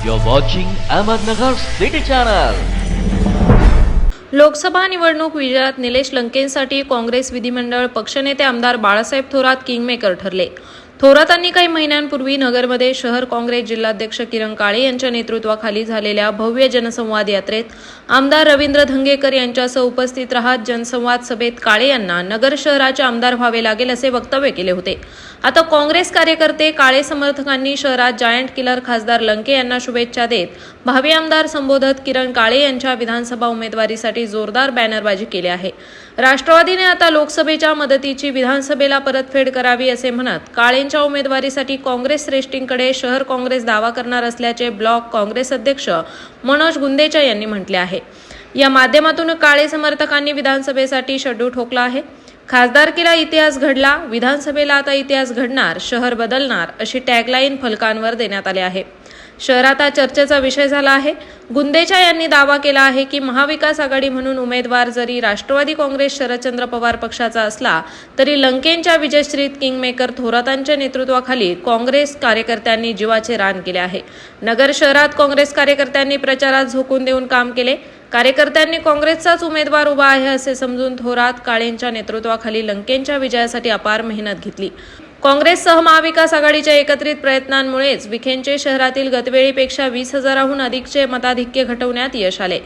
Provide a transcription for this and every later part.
You're watching Ahmednagar City Channel. Lok Sabha निवडणूक विजयात निलेश लंकेंसाठी काँग्रेस विधिमंडळ पक्षनेते आमदार बाळासाहेब थोरात किंगमेकर ठरले थोरातांनी काही महिन्यांपूर्वी नगरमध्ये शहर काँग्रेस जिल्हाध्यक्ष किरण काळे यांच्या नेतृत्वाखाली झालेल्या भव्य जनसंवाद यात्रेत आमदार रवींद्र धंगेकर यांच्यासह उपस्थित राहत जनसंवाद सभेत काळे यांना नगर शहराचे आमदार व्हावे लागेल असे वक्तव्य केले होते आता काँग्रेस कार्यकर्ते काळे समर्थकांनी शहरात जायंट किलर खासदार लंके यांना शुभेच्छा देत भावी आमदार संबोधत किरण काळे यांच्या विधानसभा उमेदवारीसाठी जोरदार बॅनरबाजी केली आहे. राष्ट्रवादीने आता लोकसभेच्या मदतीची विधानसभेला परतफेड करावी असे म्हणत काळेंच्या उमेदवारीसाठी काँग्रेस श्रेष्ठींकडे शहर काँग्रेस दावा करणार असल्याचे ब्लॉक काँग्रेस अध्यक्ष मनोज गुंदेचा यांनी म्हटले आहे. या माध्यमातून काळे समर्थकांनी विधानसभेसाठी शड्डू ठोकला आहे. खासदारकीला इतिहास घडला विधानसभेला आता इतिहास घडणार शहर बदलणार अशी टॅगलाईन फलकांवर देण्यात आले आहे. शहरात हा चर्चेचा विषय झाला आहे. गुंदेचा यांनी दावा केला आहे की महाविकास आघाडी म्हणून उमेदवार जरी राष्ट्रवादी काँग्रेस शरदचंद्र पवार पक्षाचा असला तरी लंकेंच्या विजयश्रीत किंगमेकर थोरातांच्या नेतृत्वाखाली काँग्रेस कार्यकर्त्यांनी जीवाचे रान केले आहे. नगर शहरात काँग्रेस कार्यकर्त्यांनी प्रचारात झोकून देऊन काम केले. कार्यकर्त्यांनी काँग्रेसचाच उमेदवार उभा आहे असे समजून थोरात काळेंच्या नेतृत्वाखाली लंकेंच्या विजयासाठी अपार मेहनत घेतली. काँग्रेससह महाविकास आघाडीच्या एकत्रित प्रयत्नांमुळेच विखेंचे शहरातील गतवेळीपेक्षा वीस हजाराहून अधिकचे मताधिक्य घटवण्यात यश आले.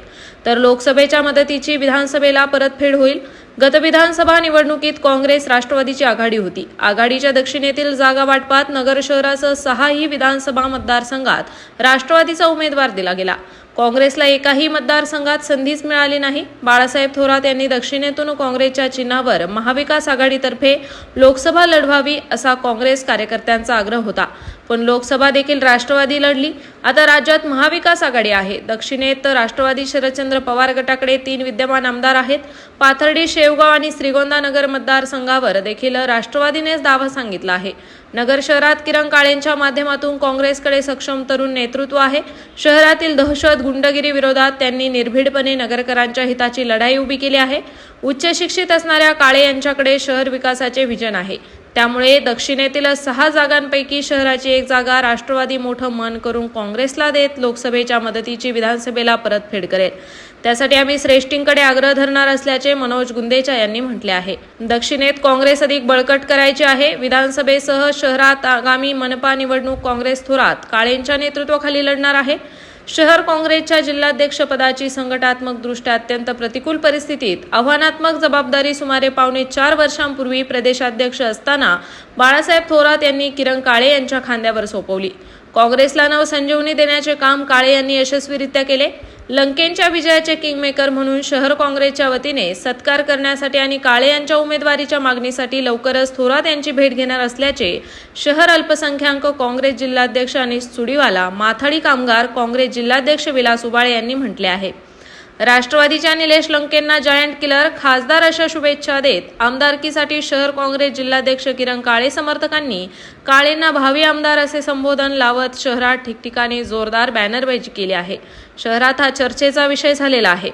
तर लोकसभेच्या मदतीची विधानसभेला परतफेड होईल. गत विधानसभा निवडणुकीत काँग्रेस राष्ट्रवादीची आघाडी होती. आघाडीच्या दक्षिणेतील जागा वाटपात नगर शहरासह सहाही विधानसभा मतदारसंघात राष्ट्रवादीचा उमेदवार दिला गेला. काँग्रेसला एकाही मतदारसंघात संधीच मिळाली नाही. बाळासाहेब थोरात यांनी दक्षिणेतून काँग्रेसच्या चिन्हावर महाविकास आघाडीतर्फे लोकसभा लढवावी असा काँग्रेस कार्यकर्त्यांचा आग्रह होता. पण लोकसभा देखील राष्ट्रवादी लढली. आता राज्यात महाविकास आघाडी आहे. दक्षिणेत राष्ट्रवादी शरदचंद्र पवार गटाकडे तीन विद्यमान आमदार आहेत. पाथर्डी शेवगाव आणि श्रीगोंदानगर मतदारसंघावर देखील राष्ट्रवादीनेच दावा सांगितला आहे. नगर शहरात किरण काळेंच्या माध्यमातून काँग्रेसकडे सक्षम तरुण नेतृत्व आहे. शहरातील दहशत गुंडगिरी विरोधात त्यांनी निर्भीडपणे नगरकरांच्या हिताची लढाई उभी केली आहे. उच्च शिक्षित असणाऱ्या काळे यांच्याकडे शहर विकासाचे व्हिजन आहे. त्यामुळे दक्षिणेतील सहा जागांपैकी शहराची एक जागा राष्ट्रवादी मोठं मन करून काँग्रेसला देत लोकसभेच्या मदतीची विधानसभेला परतफेड करेल. त्यासाठी आम्ही श्रेष्ठींकडे आग्रह धरणार असल्याचे मनोज गुंदेचा यांनी म्हटले आहे. दक्षिणेत काँग्रेस अधिक बळकट करायची आहे. विधानसभेसह शहरात आगामी मनपा निवडणूक काँग्रेस थोरात काळेंच्या नेतृत्वाखाली लढणार आहे. शहर काँग्रेसच्या जिल्हाध्यक्षपदाची संघटात्मकदृष्ट्या अत्यंत प्रतिकूल परिस्थितीत आव्हानात्मक जबाबदारी सुमारे पावणे चार वर्षांपूर्वी प्रदेशाध्यक्ष असताना बाळासाहेब थोरात यांनी किरण काळे यांच्या खांद्यावर सोपवली. काँग्रेसला नवसंजीवनी देण्याचे काम काळे यांनी यशस्वीरित्या केले. लंकेंच्या विजयाचे किंगमेकर म्हणून शहर काँग्रेसच्या वतीने सत्कार करण्यासाठी आणि काळे यांच्या उमेदवारीच्या मागणीसाठी लवकरच थोरात यांची भेट घेणार असल्याचे शहर अल्पसंख्याक काँग्रेस जिल्हाध्यक्ष अनिश चुडीवाला माथाडी कामगार काँग्रेस जिल्हाध्यक्ष विलास उबाळे यांनी म्हटले आहे. राष्ट्रवादीच्या निलेश लंकेंना जायंट किलर खासदार अशा शुभेच्छा देत आमदारकीसाठी शहर काँग्रेस जिल्हाध्यक्ष किरण काळे समर्थकांनी काळेंना भावी आमदार असे संबोधन लावत शहरात ठिकठिकाणी जोरदार बॅनरबाजी केली आहे. शहरात हा चर्चेचा विषय झालेला आहे.